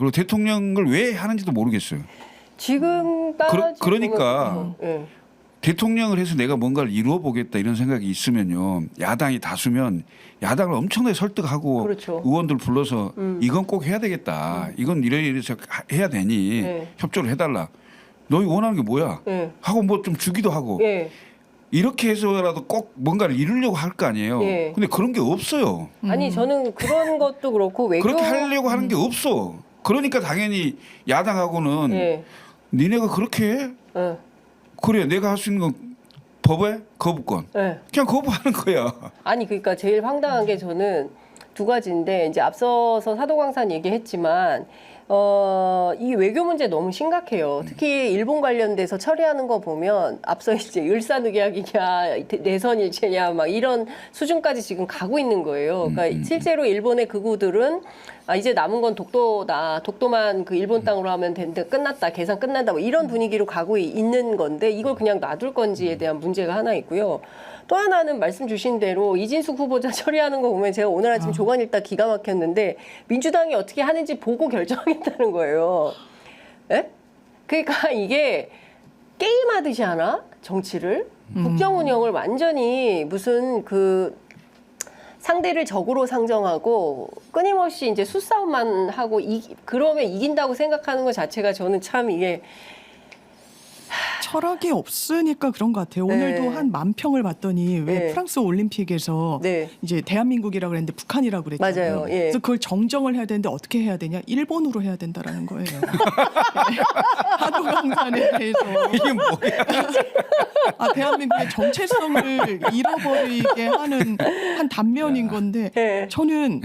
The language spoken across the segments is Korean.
그리고 대통령을 왜 하는지도 모르겠어요. 지금 따 그러- 그러니까 예. 대통령을 해서 내가 뭔가를 이루어 보겠다 이런 생각이 있으면요. 야당이 다수면 야당을 엄청나게 설득하고 그렇죠. 의원들 불러서 음. 이건 꼭 해야 되겠다. 이건 이래 이래서 하- 해야 되니 네. 협조를 해달라. 너희 원하는 게 뭐야? 예. 하고 뭐 좀 주기도 하고 예. 이렇게 해서라도 꼭 뭔가를 이루려고 할 거 아니에요. 예. 근데 그런 게 없어요. 아니 저는 그런 것도 그렇고 외교 그렇게 하려고 하는 게 없어. 그러니까 당연히 야당하고는 예. 니네가 그렇게 해? 예. 그래 내가 할 수 있는 건 법에 거부권. 예. 그냥 거부하는 거야. 아니 그러니까 제일 황당한 게 저는 두 가지인데 이제 앞서서 사도광산 얘기했지만 어, 이 외교 문제 너무 심각해요. 특히 일본 관련돼서 처리하는 거 보면 앞서 이제 일산의학이냐 내선일체냐 막 이런 수준까지 지금 가고 있는 거예요. 그러니까 실제로 일본의 극우들은 아 이제 남은 건 독도다. 독도만 그 일본 땅으로 하면 된다. 끝났다. 계산 끝난다. 뭐 이런 분위기로 가고 이- 있는 건데 이걸 그냥 놔둘 건지에 대한 문제가 하나 있고요. 또 하나는 말씀 주신 대로 이진숙 후보자 처리하는 거 보면 제가 오늘 아침 조간 읽다 기가 막혔는데 민주당이 어떻게 하는지 보고 결정하겠다는 거예요. 예? 그러니까 이게 게임하듯이 하나 정치를 국정 운영을 완전히 무슨 그 상대를 적으로 상정하고 끊임없이 이제 수싸움만 하고 이, 그러면 이긴다고 생각하는 것 자체가 저는 참 이게 철학이 없으니까 그런 것 같아요. 네. 오늘도 한만 평을 봤더니 왜 네. 프랑스 올림픽에서 네 이제 대한민국이라고 그랬는데 북한이라고 그랬잖아요. 맞아요. 예. 그래서 그걸 정정을 해야 되는데 어떻게 해야 되냐? 일본으로 해야 된다라는 거예요. 하도 강산에 대해서 이게 뭐야? 아, 대한민국의 정체성을 잃어버리게 하는 한 단면인 건데 예. 저는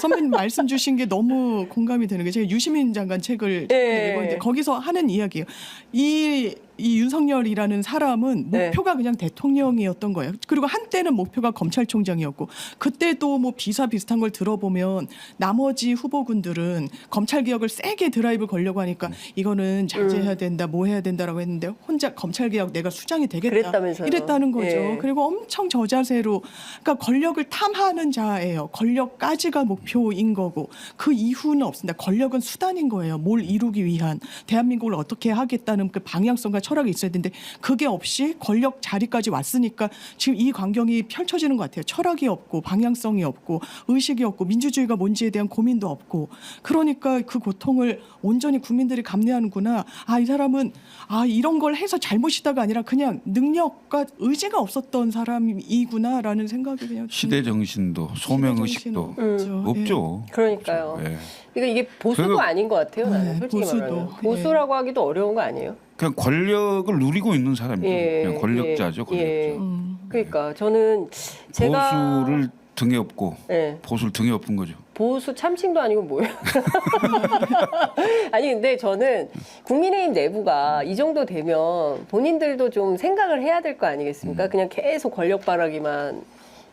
선배님 말씀 주신 게 너무 공감이 되는 게 제가 유시민 장관 책을 예. 읽었는데 거기서 하는 이야기예요. 이, 이 윤석열이라는 사람은 네. 목표가 그냥 대통령이었던 거예요. 그리고 한때는 목표가 검찰총장이었고 그때도 뭐 비사 비슷한 걸 들어보면 나머지 후보군들은 검찰 개혁을 세게 드라이브 걸려고 하니까 음. 이거는 자제해야 된다, 뭐 해야 된다라고 했는데 혼자 검찰 개혁 내가 수장이 되겠다. 그랬다면서요. 이랬다는 거죠. 예. 그리고 엄청 저자세로 그러니까 권력을 탐하는 자예요. 권력까지가 목표인 거고 그 이후는 없습니다. 권력은 수단인 거예요. 뭘 이루기 위한 대한민국을 어떻게 하겠다는 그 방향성과 철학이 있어야 되는데 그게 없이 권력 자리까지 왔으니까 지금 이 광경이 펼쳐지는 것 같아요. 철학이 없고 방향성이 없고 의식이 없고 민주주의가 뭔지에 대한 고민도 없고 그러니까 그 고통을 온전히 국민들이 감내하는구나. 아 이 사람은 아 이런 걸 해서 잘못이다가 아니라 그냥 능력과 의지가 없었던 사람이구나라는 생각이 그냥 시대 정신도 소명 의식도 정신은 없죠. 그러니까요. 예. 그러니까 이게 보수도 그리고- 아닌 것 같아요. 나는 네, 솔직히 보수도. 말하면 예. 보수라고 하기도 어려운 거 아니에요? 그냥 권력을 누리고 있는 사람이죠. 예, 그냥 권력자죠. 예, 권력자. 예. 음. 그러니까 저는 제가 보수를 등에 업고 예, 보수를 등에 업은 거죠. 보수 참칭도 아니고 뭐예요? 아니 근데 저는 국민의힘 내부가 이 정도 되면 본인들도 좀 생각을 해야 될 거 아니겠습니까? 그냥 계속 권력 바라기만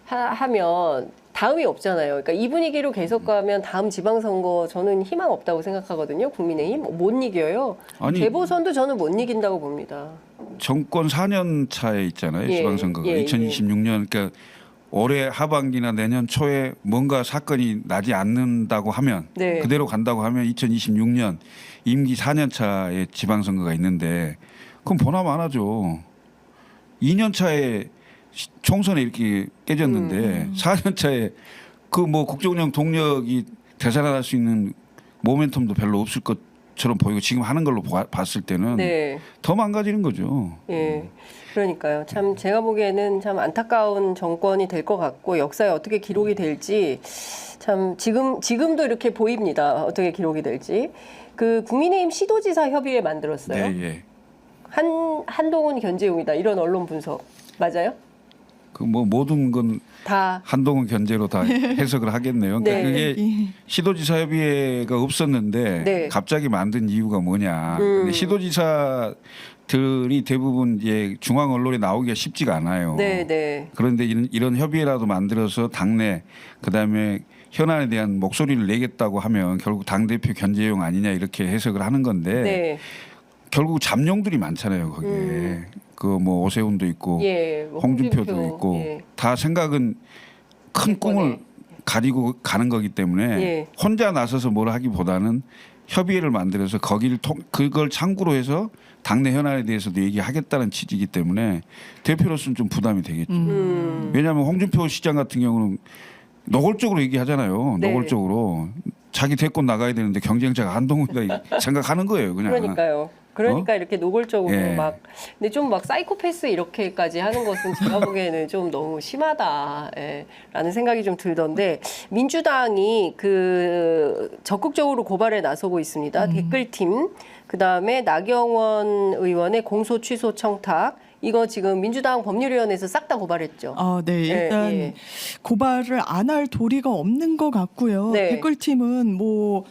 하, 면 다음이 없잖아요. 그러니까 이 분위기로 계속 가면 다음 지방선거 저는 희망 없다고 생각하거든요. 국민의힘 못 이겨요. 아니 재보선도 저는 못 이긴다고 봅니다. 정권 4년 차에 있잖아요. 예, 지방선거가 예, 2026년 그러니까 올해 하반기나 내년 초에 뭔가 사건이 나지 않는다고 하면 네. 그대로 간다고 하면 2026년 임기 4년 차에 지방선거가 있는데 그럼 보나 마나죠. 2년 차에 시- 총선에 이렇게 깨졌는데 음. 4년 차에 그 뭐 국정운영 동력이 되살아날 수 있는 모멘텀도 별로 없을 것처럼 보이고 지금 하는 걸로 봐- 봤을 때는 네. 더 망가지는 거죠. 예. 그러니까요. 참 제가 보기에는 참 안타까운 정권이 될 것 같고 역사에 어떻게 기록이 될지 참 지금 지금도 이렇게 보입니다. 어떻게 기록이 될지. 그 국민의힘 시도지사 협의회 만들었어요. 네, 예. 한 한동훈 견제용이다. 이런 언론 분석. 맞아요? 그 뭐 모든 건 다 한동훈 견제로 다 해석을 하겠네요. 그러니까 네. 그게 이- 시도지사협의회가 없었는데 네. 갑자기 만든 이유가 뭐냐. 음. 근데 시도지사들이 대부분 이제 중앙 언론에 나오기가 쉽지가 않아요. 네, 네. 그런데 이런, 이런 협의회라도 만들어서 당내 그다음에 현안에 대한 목소리를 내겠다고 하면 결국 당 대표 견제용 아니냐 이렇게 해석을 하는 건데 네. 결국 잠룡들이 많잖아요 거기에 음. 그뭐 오세훈도 있고 예. 뭐 홍준표도 홍준표, 있고 예. 다 생각은 큰 이번에. 꿈을 가지고 가는 거기 때문에 예. 혼자 나서서 뭘 하기보다는 협의회를 만들어서 거기를 통 그걸 참고로 해서 당내 현안에 대해서도 얘기하겠다는 취지이기 때문에 대표로서는 좀 부담이 되겠죠. 음. 왜냐하면 홍준표 시장 같은 경우는 노골적으로 얘기하잖아요. 네. 노골적으로 자기 대권 나가야 되는데 경쟁자가 한동훈이다 생각하는 거예요. 그냥. 그러니까요. 그러니까 이렇게 노골적으로 예. 막 근데 좀 막 사이코패스 이렇게까지 하는 것은 제가 보기에는 좀 너무 심하다. 예, 라는 생각이 좀 들던데 민주당이 그 적극적으로 고발에 나서고 있습니다. 댓글팀 그다음에 나경원 의원의 공소 취소 청탁 이거 지금 민주당 법률위원회에서 싹 다 고발했죠. 아, 네. 예, 일단 예. 고발을 안 할 도리가 없는 것 같고요. 네. 댓글팀은 뭐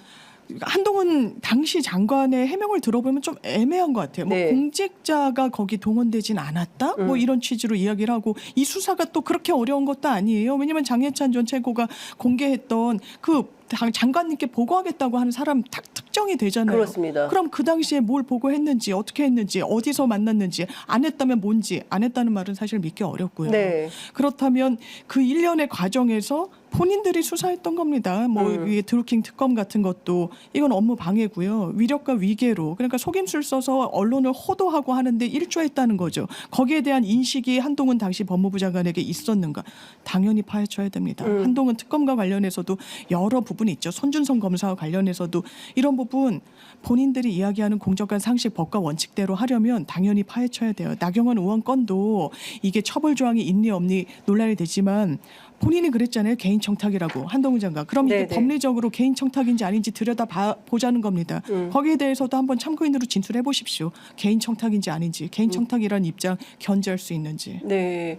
한동훈 당시 장관의 해명을 들어보면 좀 애매한 것 같아요. 뭐 네. 공직자가 거기 동원되진 않았다. 뭐 음. 이런 취지로 이야기를 하고 이 수사가 또 그렇게 어려운 것도 아니에요. 왜냐하면 장해찬 전 최고가 공개했던 그 장- 장관님께 보고하겠다고 하는 사람 딱 특정이 되잖아요. 그렇습니다. 그럼 그 당시에 뭘 보고했는지 어떻게 했는지 어디서 만났는지 안 했다면 뭔지 안 했다는 말은 사실 믿기 어렵고요. 네. 그렇다면 그 일련의 과정에서 본인들이 수사했던 겁니다. 뭐 음. 이게 드루킹 특검 같은 것도 이건 업무 방해고요. 위력과 위계로 그러니까 속임수를 써서 언론을 호도하고 하는데 일조했다는 거죠. 거기에 대한 인식이 한동훈 당시 법무부 장관에게 있었는가? 당연히 파헤쳐야 됩니다. 음. 한동훈 특검과 관련해서도 여러 부분이 있죠. 손준성 검사와 관련해서도 이런 부분 본인들이 이야기하는 공정한 상식 법과 원칙대로 하려면 당연히 파헤쳐야 돼요. 나경원 의원 건도 이게 처벌 조항이 있니 없니 논란이 되지만 본인이 그랬잖아요. 개인 청탁이라고 한동훈 장관. 그럼 이게 네네. 법리적으로 개인 청탁인지 아닌지 들여다 봐, 보자는 겁니다. 음. 거기에 대해서도 한번 참고인으로 진술해 보십시오. 개인 청탁인지 아닌지, 음. 개인 청탁이라는 입장 견제할 수 있는지. 네.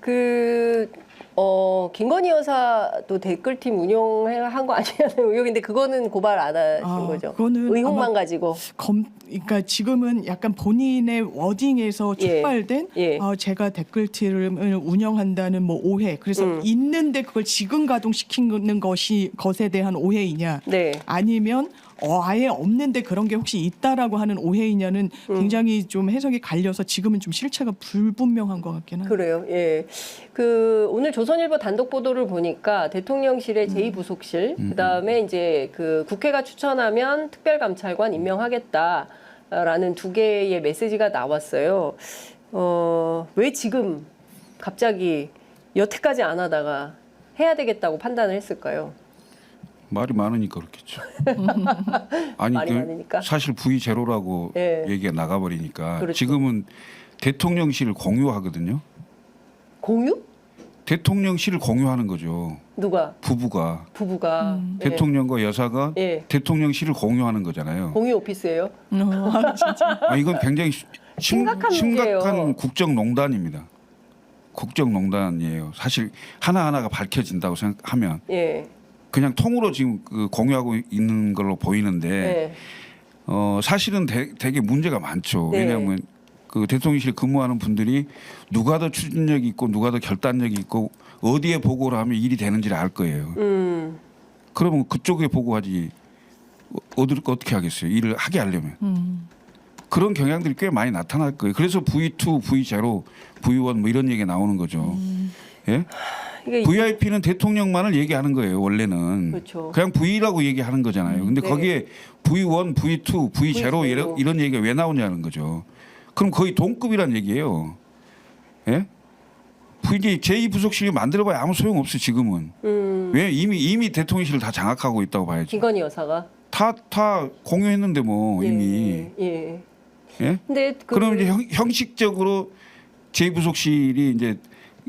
그, 어, 김건희 여사도 댓글팀 운영한 거 아니냐는 의혹인데 그거는 고발 안 하신 아, 거죠. 그거는 의혹만 가지고. 검, 그러니까 지금은 약간 본인의 워딩에서 예. 촉발된 예. 어, 제가 댓글팀을 운영한다는 뭐 오해. 그래서 음. 있는데 그걸 지금 가동시키는 것이 것에 대한 오해이냐? 네. 아니면 어, 아예 없는데 그런 게 혹시 있다라고 하는 오해이냐는 음. 굉장히 좀 해석이 갈려서 지금은 좀 실체가 불분명한 것 같긴 합니다. 그래요. 예. 그 오늘 조선일보 단독 보도를 보니까 대통령실의 제2부속실 그다음에 이제 그 국회가 추천하면 특별감찰관 임명하겠다라는 두 개의 메시지가 나왔어요. 어, 왜 지금 갑자기 여태까지 안 하다가 해야 되겠다고 판단을 했을까요? 말이 많으니까 그렇겠죠. 아니 말이 그 많으니까? 사실 V 제로라고 예. 얘기가 나가버리니까 그렇죠. 지금은 대통령실을 공유하거든요. 공유? 대통령실을 공유하는 거죠. 누가? 부부가 부부가 음. 예. 대통령과 여사가 예. 대통령실을 공유하는 거잖아요. 공유 오피스예요. 어, 진짜. 아 이건 굉장히 심- 심각한 문제예요. 심각한 국정농단입니다. 국정농단이에요. 사실 하나 하나가 밝혀진다고 생각하면 예. 그냥 통으로 지금 그 공유하고 있는 걸로 보이는데 예. 어 사실은 되, 되게 문제가 많죠. 네. 왜냐하면 그 대통령실 근무하는 분들이 누가 더 추진력이 있고 누가 더 결단력이 있고 어디에 보고를 하면 일이 되는지를 알 거예요. 음. 그러면 그쪽에 보고하지 어- 어디 어떻게 하겠어요? 일을 하게 하려면 음. 그런 경향들이 꽤 많이 나타날 거예요. 그래서 V2, V0, V1 뭐 이런 얘기가 나오는 거죠. 음. 예? 이게 VIP는 대통령만을 얘기하는 거예요. 원래는 그렇죠. 그냥 V라고 얘기하는 거잖아요. 근데 네. 거기에 V1, V2, V0 이런, 이런 얘기가 왜 나오냐는 거죠. 그럼 거의 동급이란 얘기예요. 예? 이제 제2 부속실이 만들어봐야 아무 소용 없어 지금은. 음. 왜 이미 이미 대통령실을 다 장악하고 있다고 봐야죠. 김건희 여사가 다다 공유했는데 뭐 이미. 예. 예. 예? 근데 그 그럼 이제 형, 형식적으로 제2부속실이 이제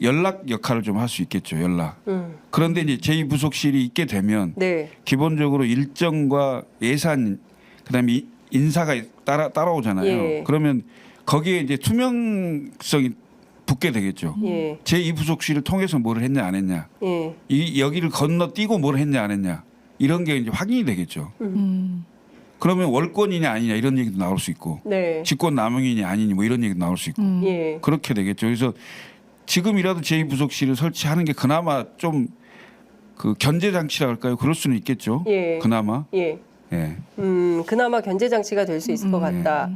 연락 역할을 좀 할 수 있겠죠. 연락. 음. 그런데 이제 제2 부속실이 있게 되면 네. 기본적으로 일정과 예산 그다음에 이- 인사가 따라 따라오잖아요. 예. 그러면 거기에 이제 투명성이 붙게 되겠죠. 예. 제2 부속실을 통해서 뭘 했냐 안 했냐. 예. 이 여기를 건너뛰고 뭘 했냐 안 했냐. 이런 게 이제 확인이 되겠죠. 음. 그러면 월권이냐 아니냐 이런 얘기도 나올 수 있고 네. 직권 남용이냐 아니냐 뭐 이런 얘기도 나올 수 있고 음. 예. 그렇게 되겠죠. 그래서 지금이라도 제2부속실을 설치하는 게 그나마 좀 그 견제 장치라 할까요? 그럴 수는 있겠죠. 예. 그나마. 예. 예. 음, 그나마 견제 장치가 될 수 있을 것 음. 같다.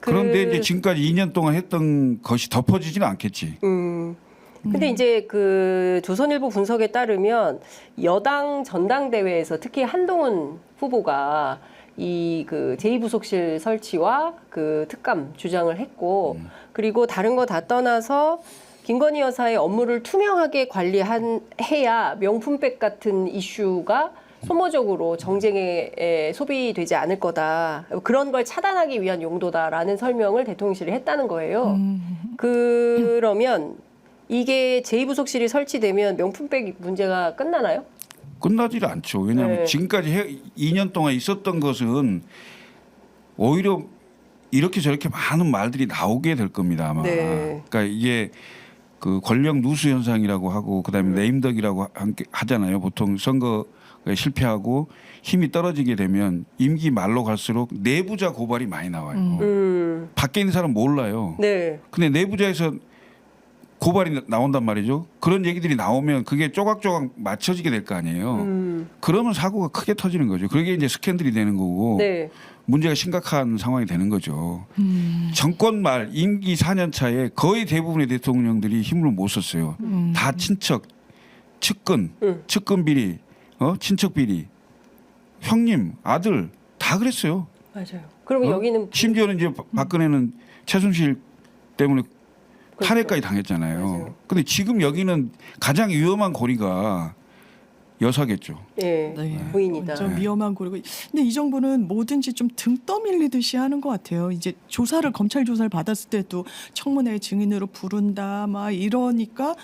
그- 그런데 이제 지금까지 2년 동안 했던 것이 덮어지지는 않겠지. 음. 근데 이제 그 조선일보 분석에 따르면 여당 전당대회에서 특히 한동훈 후보가 이 그 제2부속실 설치와 그 특감 주장을 했고 그리고 다른 거 다 떠나서 김건희 여사의 업무를 투명하게 관리한 해야 명품백 같은 이슈가 소모적으로 정쟁에 에, 소비되지 않을 거다. 그런 걸 차단하기 위한 용도다라는 설명을 대통령실이 했다는 거예요. 그러면 이게 제2부속실이 설치되면 명품백 문제가 끝나나요? 끝나질 않죠. 왜냐하면 네. 지금까지 해, 2년 동안 있었던 것은 오히려 이렇게 저렇게 많은 말들이 나오게 될 겁니다. 아마. 네. 그러니까 이게 그 권력 누수 현상이라고 하고 그다음에 네임덕이라고 함께 하잖아요. 보통 선거에 실패하고 힘이 떨어지게 되면 임기 말로 갈수록 내부자 고발이 많이 나와요. 음, 밖에 있는 사람 몰라요. 네. 근데 내부자에서 고발이 나- 나온단 말이죠. 그런 얘기들이 나오면 그게 조각조각 맞춰지게 될 거 아니에요. 음, 그러면 사고가 크게 터지는 거죠. 그게 이제 스캔들이 되는 거고 네. 문제가 심각한 상황이 되는 거죠. 음. 정권 말 임기 4년 차에 거의 대부분의 대통령들이 힘을 못 썼어요. 음. 다 친척, 측근, 음. 측근 비리, 어 친척 비리, 형님, 아들 다 그랬어요. 맞아요. 그러면 어? 여기는 심지어는 이제 박- 박근혜는 최순실 때문에 그렇죠. 탄핵까지 당했잖아요. 맞아요. 근데 지금 여기는 가장 위험한 고리가 여사겠죠. 예, 네. 부인이다. 좀 위험한 고리고 근데 이 정부는 뭐든지 좀 등 떠밀리듯이 하는 것 같아요. 이제 조사를 검찰 조사를 받았을 때도 청문회 증인으로 부른다 막 이러니까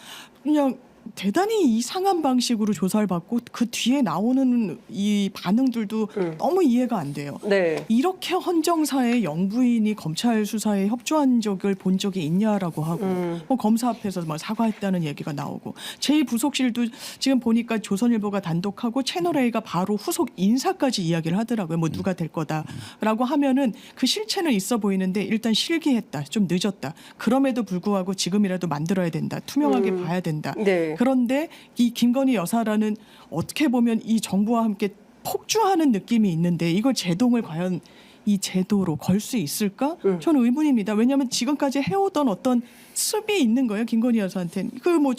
그냥 대단히 이상한 방식으로 조사를 받고 그 뒤에 나오는 이 반응들도 음. 너무 이해가 안 돼요. 네. 이렇게 헌정사의 영부인이 검찰 수사에 협조한 적을 본 적이 있냐라고 하고 음. 뭐 검사 앞에서 막 사과했다는 얘기가 나오고 제2부속실도 지금 보니까 조선일보가 단독하고 채널 A가 바로 후속 인사까지 이야기를 하더라고요. 뭐 누가 될 거다라고 하면은 그 실체는 있어 보이는데 일단 실기했다, 좀 늦었다. 그럼에도 불구하고 지금이라도 만들어야 된다, 투명하게 음. 봐야 된다. 네. 그런데 이 김건희 여사라는 어떻게 보면 이 정부와 함께 폭주하는 느낌이 있는데 이걸 제동을 과연 이 제도로 걸 수 있을까? 음. 저는 의문입니다. 왜냐하면 지금까지 해오던 어떤 습이 있는 거예요. 김건희 여사한테는 그뭐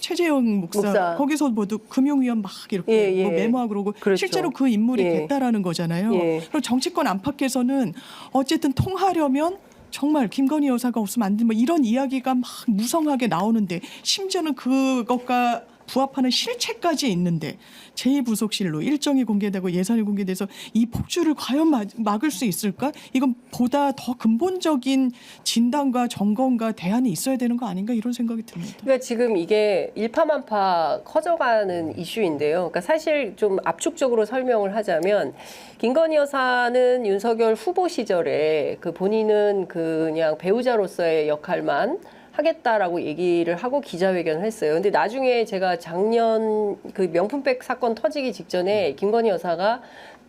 최재형 목사, 목사. 거기서 모두 금융위원 막 이렇게 예, 예. 뭐 메모하고 그러고 그렇죠. 실제로 그 인물이 예. 됐다라는 거잖아요. 예. 그리고 정치권 안팎에서는 어쨌든 통하려면 정말 김건희 여사가 없으면 안 된다. 뭐 이런 이야기가 막 무성하게 나오는데 심지어는 그것과 부합하는 실체까지 있는데 제2부속실로 일정이 공개되고 예산이 공개돼서 이 폭주를 과연 막- 막을 수 있을까? 이건 보다 더 근본적인 진단과 점검과 대안이 있어야 되는 거 아닌가 이런 생각이 듭니다. 그러니까 지금 이게 일파만파 커져가는 이슈인데요. 그러니까 사실 좀 압축적으로 설명을 하자면 김건희 여사는 윤석열 후보 시절에 그 본인은 그냥 배우자로서의 역할만 하겠다라고 얘기를 하고 기자회견을 했어요. 근데 나중에 제가 작년 그 명품백 사건 터지기 직전에 김건희 여사가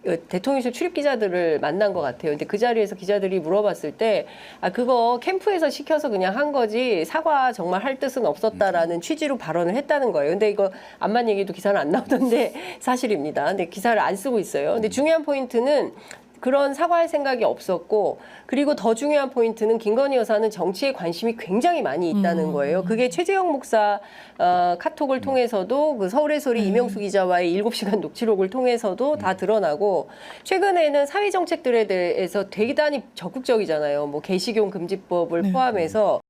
어, 대통령실 출입 기자들을 만난 것 같아요. 근데 그 자리에서 기자들이 물어봤을 때, 아, 그거 캠프에서 시켜서 그냥 한 거지, 사과 정말 할 뜻은 없었다라는 취지로 발언을 했다는 거예요. 근데 이거 암만 얘기도 기사는 안 나오던데 사실입니다. 근데 기사를 안 쓰고 있어요. 근데 중요한 포인트는 그런 사과할 생각이 없었고 그리고 더 중요한 포인트는 김건희 여사는 정치에 관심이 굉장히 많이 있다는 거예요. 그게 최재형 목사 어, 카톡을 통해서도 그 서울의 소리 이명수 기자와의 7시간 녹취록을 통해서도 다 드러나고 최근에는 사회 정책들에 대해서 대단히 적극적이잖아요. 뭐 개식용 금지법을 네. 포함해서